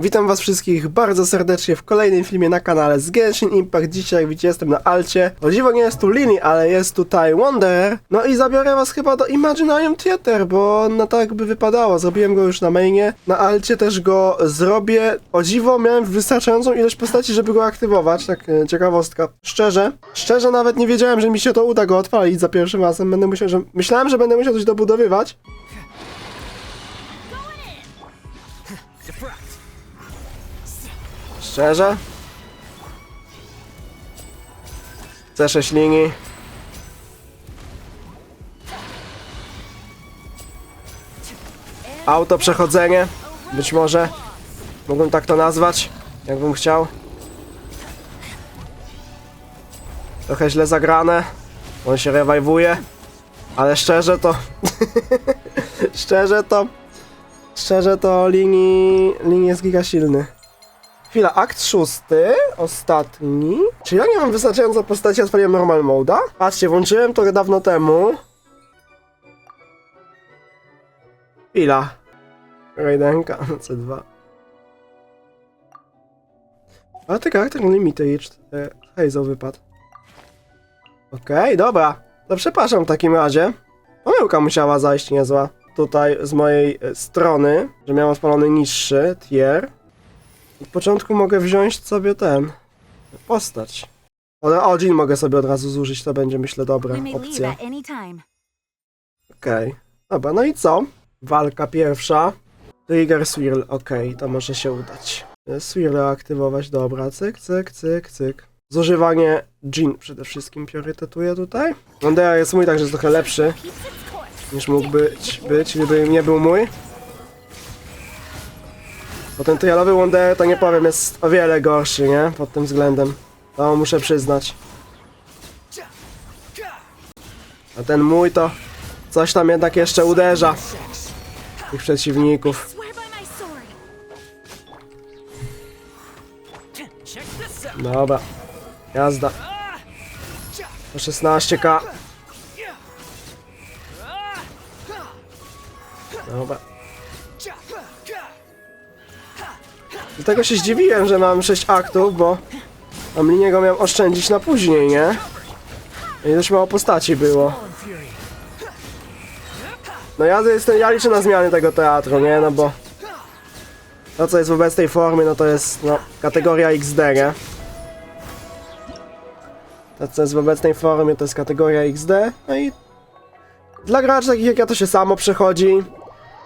Witam was wszystkich bardzo serdecznie w kolejnym filmie na kanale z Genshin Impact. Dzisiaj, jak widzicie, jestem na Alcie. O dziwo nie jest tu Lini, ale jest tutaj Wanderer. No i zabiorę was chyba do Imaginarium Theater, bo no tak by wypadało. Zrobiłem go już na mainie. Na Alcie też go zrobię. O dziwo miałem wystarczającą ilość postaci, żeby go aktywować. Tak, e, ciekawostka. Szczerze, szczerze nawet nie wiedziałem, że mi się to uda go odpalić za pierwszym razem. Będę musiał, że... Myślałem, że będę musiał coś dobudowywać. Szczerze? C6 linii. Auto przechodzenie. Być może. Mógłbym tak to nazwać, jakbym chciał. Trochę źle zagrane. On się rewajwuje. Ale szczerze to... szczerze to... Szczerze to linii... linii jest giga silny. Chwila, akt szósty, ostatni. Czy ja nie mam wystarczająco postaci, odpaliłem normal moda? Patrzcie, włączyłem to dawno temu. Chwila. Raidenka, C2. A ty charakter limited, e, Hazel wypadł. Okej, dobra. To przepraszam w takim razie. Pomyłka musiała zajść niezła. Tutaj z mojej e, strony, że miałem odpalony niższy tier. Od początku mogę wziąć sobie ten. Postać. Ale o, Jean mogę sobie od razu zużyć, to będzie myślę dobra opcja. Okej. Dobra, no i co? Walka pierwsza. Trigger Swirl, okej, to może się udać. Swirl aktywować, dobra, cyk, cyk, cyk, cyk. Zużywanie Jean przede wszystkim priorytetuję tutaj. Wandera jest mój, także jest trochę lepszy niż mógł być, być gdyby nie był mój. Bo ten trialowy Wonder to nie powiem jest o wiele gorszy, nie? Pod tym względem. To muszę przyznać. A ten mój to coś tam jednak jeszcze uderza. Tych przeciwników. Dobra. Jazda. Po 16k. Dobra. Dlatego się zdziwiłem, że mam 6 aktów, bo mam linię go miałem oszczędzić na później, nie? I dość mało postaci było. No ja, jestem, ja liczę na zmiany tego teatru, nie? No bo to co jest w obecnej formie, no to jest no, kategoria XD, nie? To co jest w obecnej formie, to jest kategoria XD. No i dla graczy takich jak ja to się samo przechodzi.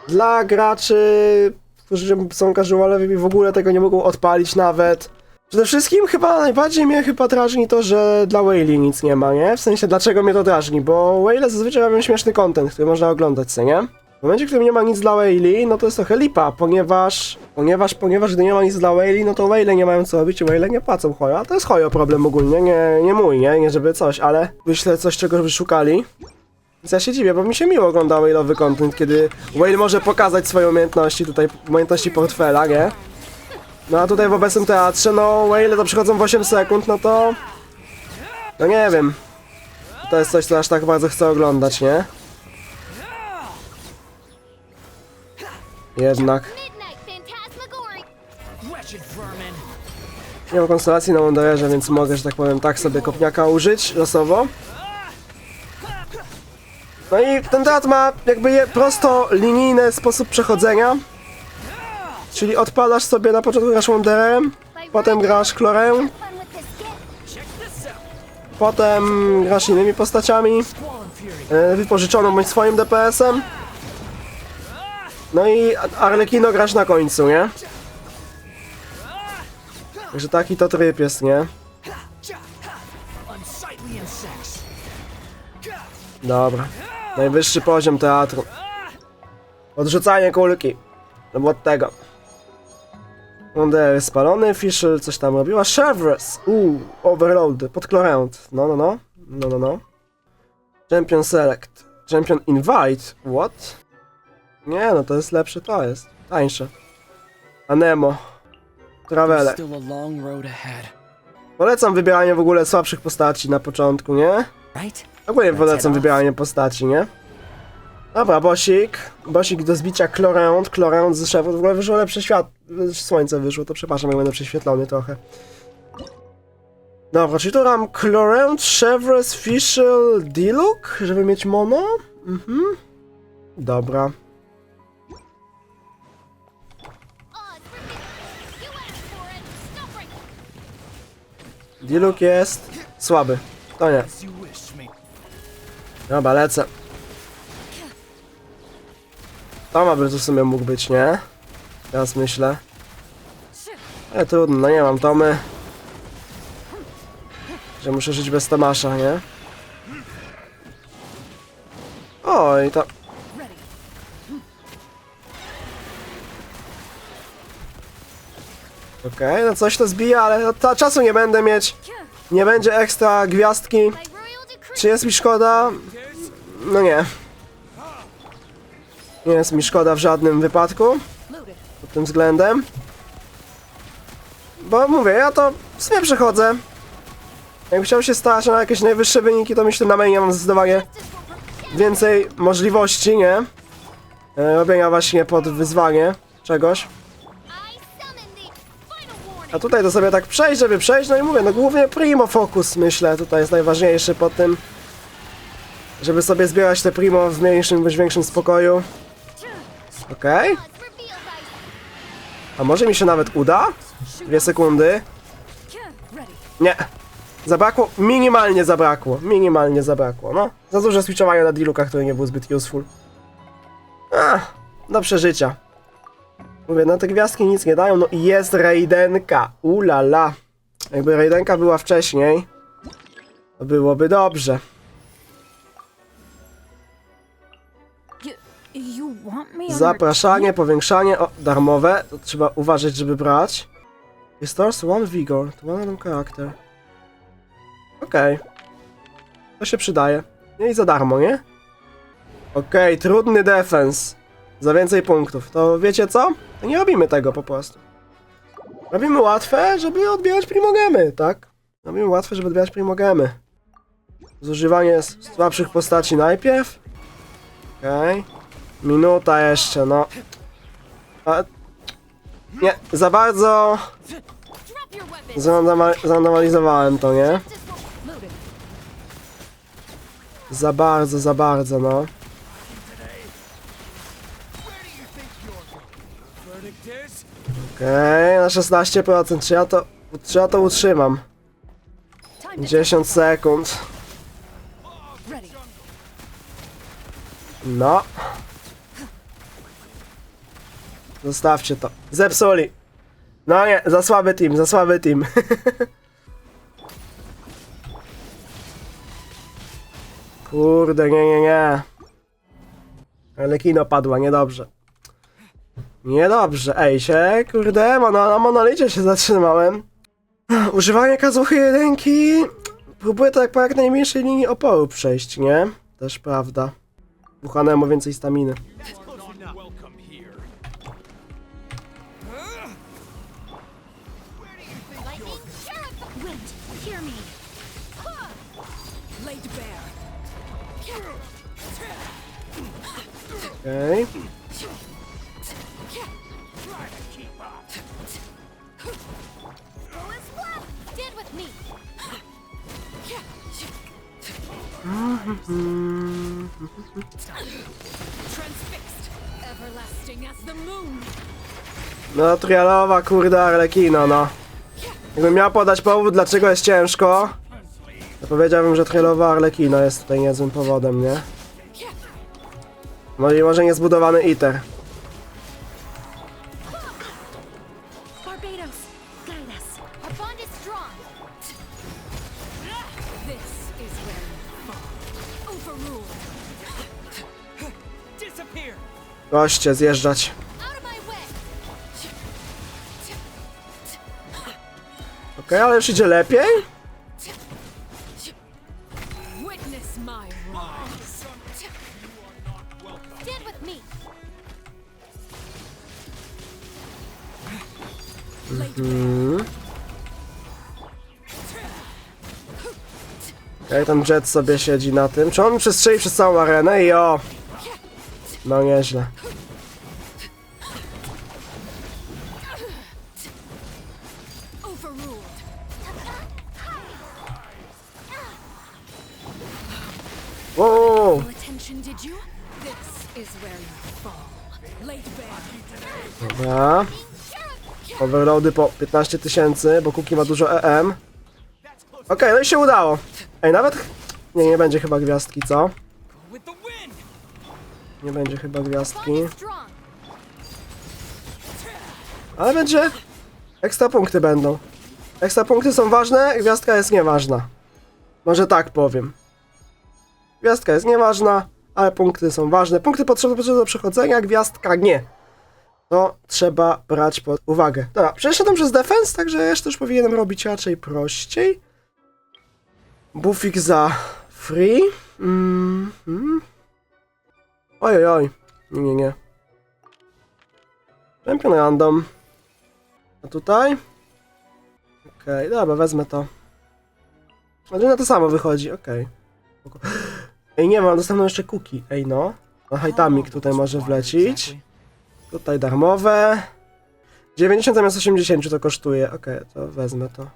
Dla graczy, którzy są casualowi i w ogóle tego nie mogą odpalić nawet. Przede wszystkim chyba najbardziej mnie chyba drażni to, że dla Whaley nic nie ma, nie? W sensie dlaczego mnie to drażni, bo Whale zazwyczaj robią śmieszny content, który można oglądać, co nie? W momencie, w którym nie ma nic dla Whaley, no to jest trochę lipa, ponieważ, ponieważ, ponieważ gdy nie ma nic dla Whaley, no to Whale nie mają co robić i Whale nie płacą chojo, to jest chojo problem ogólnie, nie, nie mój, nie? Nie żeby coś, ale wyślę coś, czego by szukali. Ja się dziwię, bo mi się miło ogląda Whale'owy content, kiedy Whale może pokazać swoje umiejętności, tutaj umiejętności portfela, nie? No a tutaj w obecnym teatrze, no Whale to przychodzą w 8 sekund, no to... No nie wiem. To jest coś, co aż tak bardzo chcę oglądać, nie? Jednak. Nie mam konstelacji na Wandererze, więc mogę, że tak powiem, tak sobie kopniaka użyć losowo. No i ten teatr ma jakby je prosto linijny sposób przechodzenia. Czyli odpalasz sobie na początku grasz Wandererem, potem grasz gift. potem grasz innymi postaciami, e, wypożyczoną bądź swoim DPS-em. No i Arlekino grasz na końcu, nie? Także taki to tryb jest, nie? Dobra. Najwyższy poziom teatru. Odrzucanie kulki. No bo od tego. Wonder spalony, Fischl coś tam robiła. Chevres! Uuu, Overload, podklorant. No, no, no. No, no, no. Champion Select. Champion Invite? What? Nie, no to jest lepsze, to jest. Tańsze. Anemo. Travele. Still a long road ahead. Polecam wybieranie w ogóle słabszych postaci na początku, nie? Right? Ogólnie polecam wybieranie postaci, nie? Dobra, bosik. Bosik do zbicia Cloround. Cloround z szefu. W ogóle wyszło lepsze świat... Słońce wyszło, to przepraszam, jak będę prześwietlony trochę. Dobra, czyli tu mam Cloround, Chevrolet, Fischl, Diluc, żeby mieć mono? Mhm. Dobra. Diluc jest słaby. To nie. Dobra, lecę. Toma by tu w sumie mógł być, nie? Teraz myślę. Ale trudno, no nie mam Tomy. Że muszę żyć bez Tomasza, nie? Oj, to... Okej, no coś to zbija, ale ta czasu nie będę mieć. Nie będzie ekstra gwiazdki. Czy jest mi szkoda? No nie. Nie jest mi szkoda w żadnym wypadku. Pod tym względem. Bo mówię, ja to sobie przechodzę. Jakbym chciał się stać na jakieś najwyższe wyniki, to myślę na mainie mam zdecydowanie więcej możliwości, nie? E, Robienia właśnie pod wyzwanie czegoś. A tutaj to sobie tak przejść, żeby przejść, no i mówię, no głównie primo focus myślę, tutaj jest najważniejszy pod tym, żeby sobie zbierać te primo w mniejszym bądź większym spokoju. Okej, Ice. a może mi się nawet uda? Dwie sekundy. Nie. Zabrakło, minimalnie zabrakło, minimalnie zabrakło, no. Za duże switchowanie na Diluka, który nie był zbyt useful. Ach, do przeżycia. Mówię, no te gwiazdki nic nie dają, no i jest Raidenka, ulala. Jakby Raidenka była wcześniej, to byłoby dobrze. Zapraszanie, powiększanie, o, darmowe, to trzeba uważać, żeby brać. Restores one vigor, to one random character. Okej. To się przydaje. Nie i za darmo, nie? Okej, trudny defense. Za więcej punktów. To wiecie co? To nie robimy tego po prostu. Robimy łatwe, żeby odbierać primogemy, tak? Robimy łatwe, żeby odbierać primogemy. Zużywanie słabszych postaci najpierw. Okej. Minuta jeszcze, no. A... Nie, za bardzo zrandomalizowałem to, nie? Za bardzo, za bardzo, no. Okej, na 16%. Czy ja to, czy ja to utrzymam? Time to 10 sekund. No. Zostawcie to. Zepsuli. No nie, za słaby team, za słaby team. Kurde, nie, nie, nie. Ale kino padła, niedobrze. Niedobrze, ej się, kurde, mono, na monolicie się zatrzymałem. Używanie kazuchy jedynki. Próbuję to jak po jak najmniejszej linii oporu przejść, nie? Też prawda. Buchanemu więcej staminy. not welcome No, trialowa, kurde, Arlekino, no. Jakbym miał podać powód, dlaczego jest ciężko, to powiedziałbym, że trialowa Arlekino jest tutaj niezłym powodem, nie? Może, może niezbudowany ITER. Goście, zjeżdżać. Okej, ale już idzie lepiej? Bare. Okej, ten jet sobie siedzi na tym. Czy on przestrzeli przez całą arenę? I o! No nieźle. Overloady po 15 tysięcy, bo Kuki ma dużo EM. Okej, no i się udało. Ej, nawet... Nie, nie będzie chyba gwiazdki, co? Nie będzie chyba gwiazdki. Ale będzie... Ekstra punkty będą. Ekstra punkty są ważne, gwiazdka jest nieważna. Może tak powiem. Gwiazdka jest nieważna, ale punkty są ważne. Punkty potrzebne do przechodzenia, gwiazdka nie. To trzeba brać pod uwagę. Dobra, przeszedłem przez defense, także jeszcze już powinienem robić raczej prościej. Buffik za free. Mm. Oj, oj, oj. Nie, nie, nie. Champion random. A tutaj? Okej, dobra, wezmę to. A tu na to samo wychodzi, okej. Spoko. Ej, nie mam dostępną jeszcze cookie. Ej, no. No, hajtamik tutaj może wlecić. Tutaj darmowe. 90 zamiast 80 to kosztuje. Okej, to wezmę to.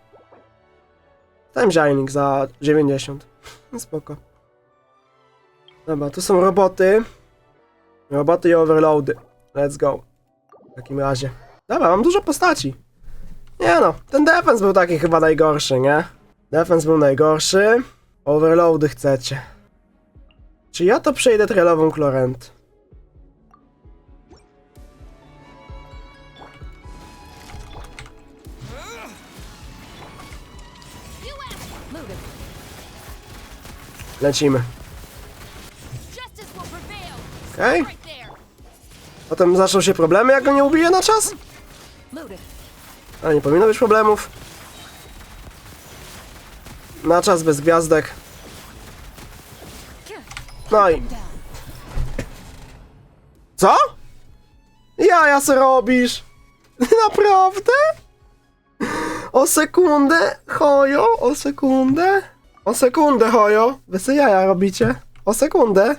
Time Shining za 90. No, Spoko. Dobra, tu są roboty. Roboty i overloady. Let's go. W takim razie. Dobra, mam dużo postaci. Nie no, ten defense był taki chyba najgorszy, nie? Defense był najgorszy. Overloady chcecie. Czy ja to przejdę trailową Klorent? Lecimy. Okej. There. Potem zaczną się problemy, jak go nie ubiję na czas? Ale nie powinno być problemów. Na czas bez gwiazdek. No i... Co? Jaja se robisz? Naprawdę? O sekundę, hojo, o sekundę. O sekundę, hojo. Wy se jaja robicie. O sekundę.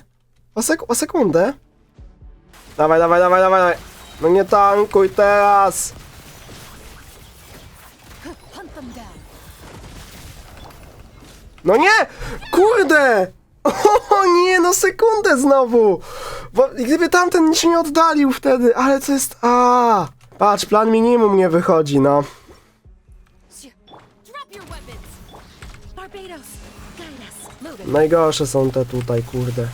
O, sek o sekundę. Dawaj, dawaj, dawaj, dawaj, dawaj. No nie tankuj teraz. No nie! Kurde! O nie, no sekundę znowu! Bo gdyby tamten się nie oddalił wtedy, ale co jest... A, Patrz, plan minimum nie wychodzi, no. Najgorsze są te tutaj, kurde.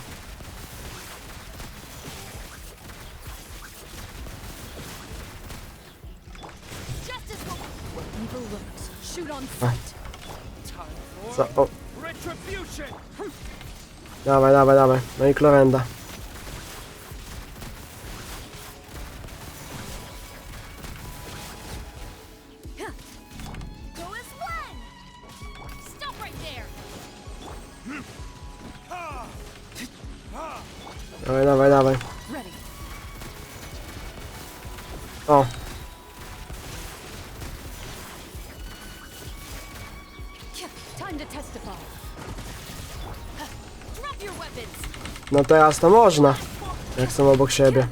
Za, o, dawaj, dawaj, dawaj. No i Klorenda. No teraz to można. Jak są obok siebie.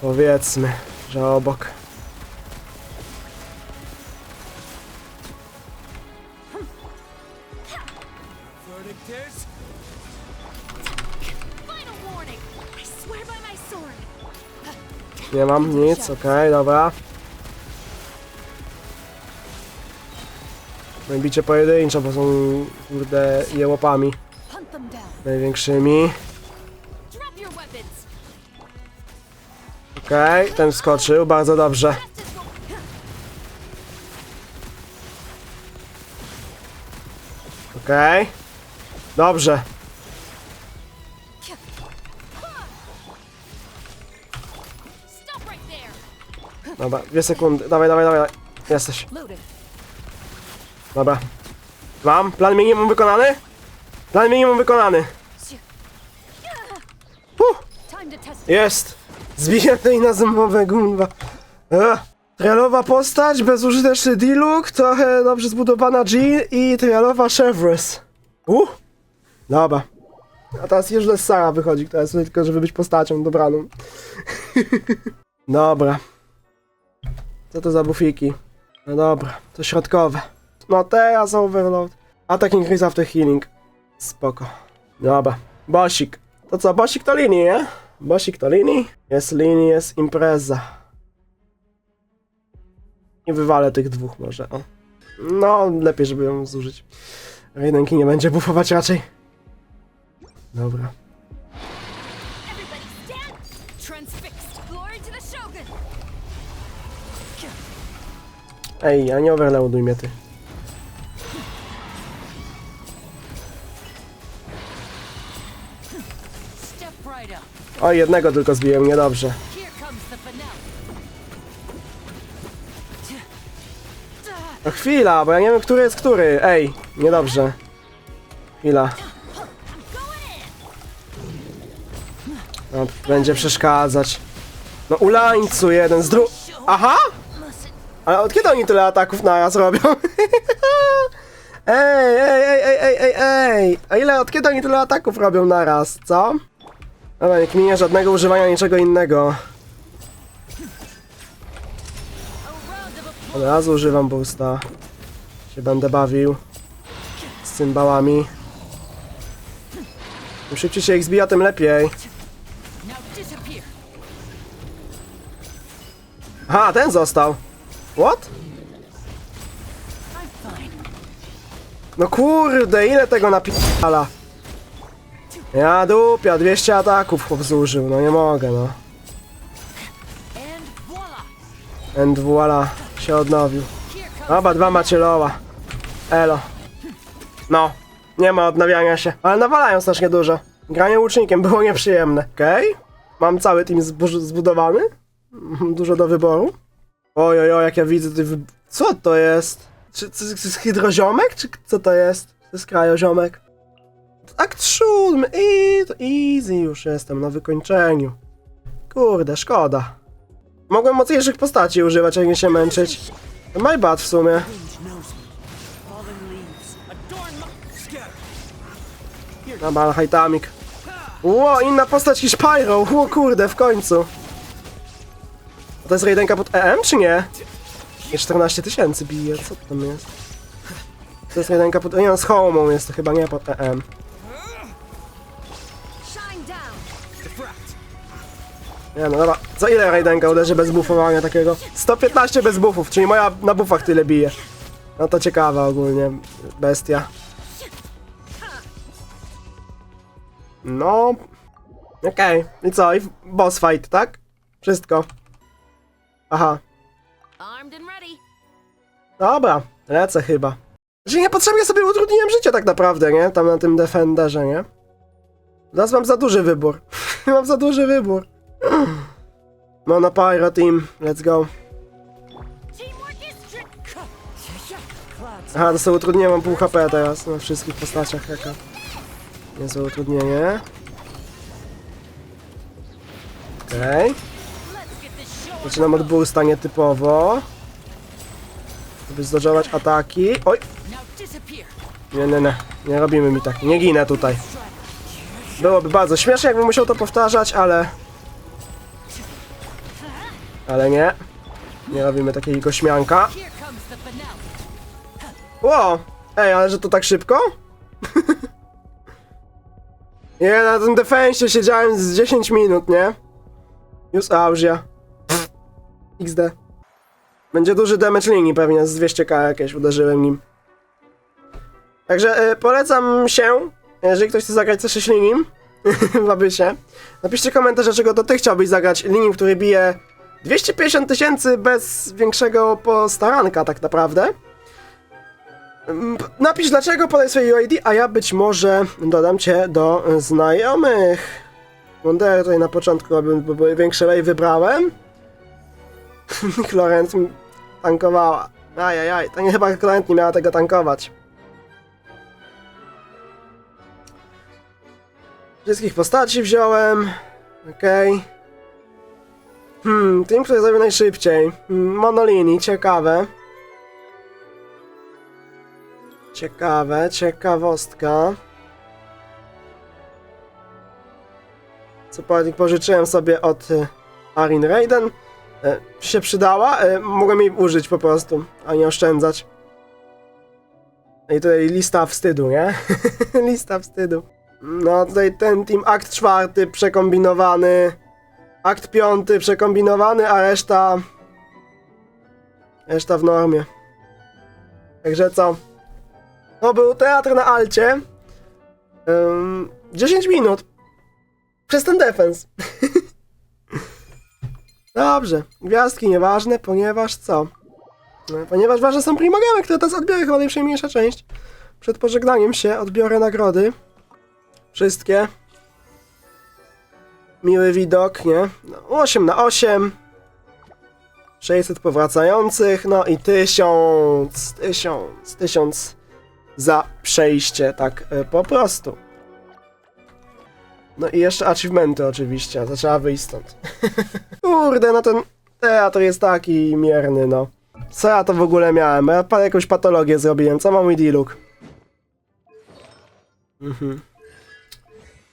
Powiedzmy, że obok. Nie mam nic, okej, dobra. No i bicie pojedyncze, bo są, kurde, jełopami największymi. Okej, ten wskoczył, bardzo dobrze. Okej. Dobrze. Right there. Dobra, dwie sekundy. Dawaj, dawaj, dawaj. Jesteś. Dobra. Mam. Plan minimum wykonany? Plan minimum wykonany. Huh, jest. Zbijam tej na zębowe gumba. Trialowa postać, bezużyteczny Diluc, trochę dobrze zbudowana Jean i trialowa Chevres. Uh. Dobra. A teraz już Sara wychodzi, która jest tylko, żeby być postacią dobraną. dobra. Co to za bufiki? No dobra, to środkowe. No teraz overload. Attack increase after healing. Spoko. Dobra. Bosik. To co, Bosik to linii, nie? Bosik to linii. Jest linii, jest impreza. Nie wywalę tych dwóch może, o. No, lepiej, żeby ją zużyć. Jedynki nie będzie bufować raczej. Dobra. Ej, a nie overloaduj mnie ty. O, jednego tylko zbiłem, niedobrze. No chwila, bo ja nie wiem, który jest który. Ej, niedobrze. Chwila. No, będzie przeszkadzać. No ulańcu jeden z dru... Aha! Ale od kiedy oni tyle ataków naraz robią? ej, ej, ej, ej, ej, ej, ej! A ile, od kiedy oni tyle ataków robią naraz, co? Dobra, nie kminie żadnego używania niczego innego. Od razu używam boosta. Się będę bawił. Z cymbałami. Im szybciej się ich zbija, tym lepiej. Aha, ten został. What? No kurde, ile tego napala? Ja dupia, 200 ataków chłop zużył, no nie mogę, no. And voila. Się odnowił. Dobra, dwa macie loa. Elo. No, nie ma odnawiania się. Ale nawalają strasznie dużo. Granie łucznikiem było nieprzyjemne. Okej. Mam cały team zbu- zbudowany. Dużo do wyboru. Oj, oj, oj, jak ja widzę tutaj. Co to jest? Czy to jest hydroziomek? Czy co to jest? To jest krajoziomek. Akt siódmy. I to easy już jestem na wykończeniu. Kurde, szkoda. Mogłem mocniejszych postaci używać, jak nie się męczyć. My bad w sumie. Dobra, hajtamik. Ło, inna postać niż Pyro. Ło, kurde, w końcu. To jest rejdenka pod EM, czy nie? Nie 14 tysięcy bije, co tam jest? To jest rejdenka pod... Nie, no, z homą jest to chyba, nie pod EM. Nie no, dobra. Za ile rejdenka uderzy bez buffowania takiego? 115 bez buffów, czyli moja na buffach tyle bije. No to ciekawe ogólnie. Bestia. No. Okej. I co? I boss fight, tak? Wszystko. Aha. Dobra. Lecę chyba. Że niepotrzebnie sobie utrudniłem życie tak naprawdę, nie? Tam na tym Defenderze, nie? Teraz mam za duży wybór. mam za duży wybór. Mono Pyro Team. Let's go. Aha, to sobie utrudniłem, mam pół HP teraz na wszystkich postaciach, jaka. Niezłe utrudnienie. Okej. Show. Zaczynam od boosta nietypowo. Żeby zdodżować ataki. Oj! Nie, nie, nie. Nie robimy mi tak. Nie ginę tutaj. Byłoby bardzo śmiesznie, jakbym musiał to powtarzać, ale... Ale nie. Nie robimy takiego śmianka. Ło! Ej, ale że to tak szybko? nie, na tym defensie siedziałem z 10 minut, nie? Już Ausia. XD. Będzie duży damage linii pewnie, z 200k jakieś uderzyłem nim. Także y, polecam się, jeżeli ktoś chce zagrać C6 linim, w Abysie, napiszcie komentarz, dlaczego to ty chciałbyś zagrać linią, który bije 250 tysięcy bez większego postaranka tak naprawdę. Mm, Napisz dlaczego, podaj swoje UID, a ja być może dodam cię do znajomych. Wonder tutaj na początku, aby były większe lej wybrałem. Klorent tankowała. Ajajaj, to nie chyba Klorent nie miała tego tankować. Wszystkich postaci wziąłem. Okej. Hmm, tym, który zrobił najszybciej. Hmm, Monolini, ciekawe. Ciekawe, ciekawostka. Supporting pożyczyłem sobie od y, Arin Raiden. E, się przydała, e, mogłem jej użyć po prostu, a nie oszczędzać. I tutaj lista wstydu, nie? lista wstydu. No tutaj ten team akt czwarty przekombinowany, akt piąty przekombinowany, a reszta... Reszta w normie. Także co? To był teatr na Alcie. Ym, 10 minut. Przez ten defens. Dobrze. Gwiazdki nieważne, ponieważ co? No, Ponieważ ważne są primagamy, które teraz odbiorę chyba najprzyjemniejsza część. Przed pożegnaniem się odbiorę nagrody. Wszystkie. Miły widok, nie? No, 8 na 8. 600 powracających, no i 1000, 1000, 1000 za przejście, tak e, po prostu. No i jeszcze achievementy oczywiście, to trzeba wyjść stąd. Kurde, no ten teatr jest taki mierny, no. Co ja to w ogóle miałem? Ja pa- jakąś patologię zrobiłem, co ma mój diluk? Mhm.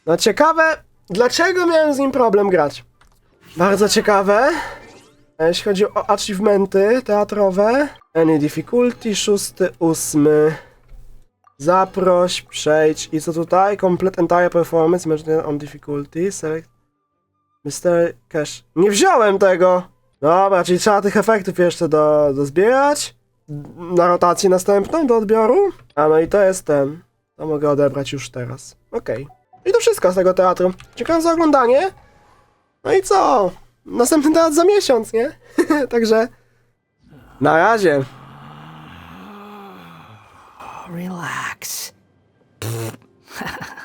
No ciekawe, dlaczego miałem z nim problem grać? Bardzo ciekawe. A Jeśli chodzi o achievementy teatrowe, any difficulty, szósty, ósmy. Zaproś, przejdź i co tutaj? Complete entire performance, imagine on difficulty, select Mr. Cash. Nie wziąłem tego! Dobra, czyli trzeba tych efektów jeszcze do, do zbierać. Na rotację następną do odbioru. A no i to jest ten. To mogę odebrać już teraz. Okej. I to wszystko z tego teatru. Dziękuję za oglądanie. No i co? Następny teatr za miesiąc, nie? Także. Na razie. Relax.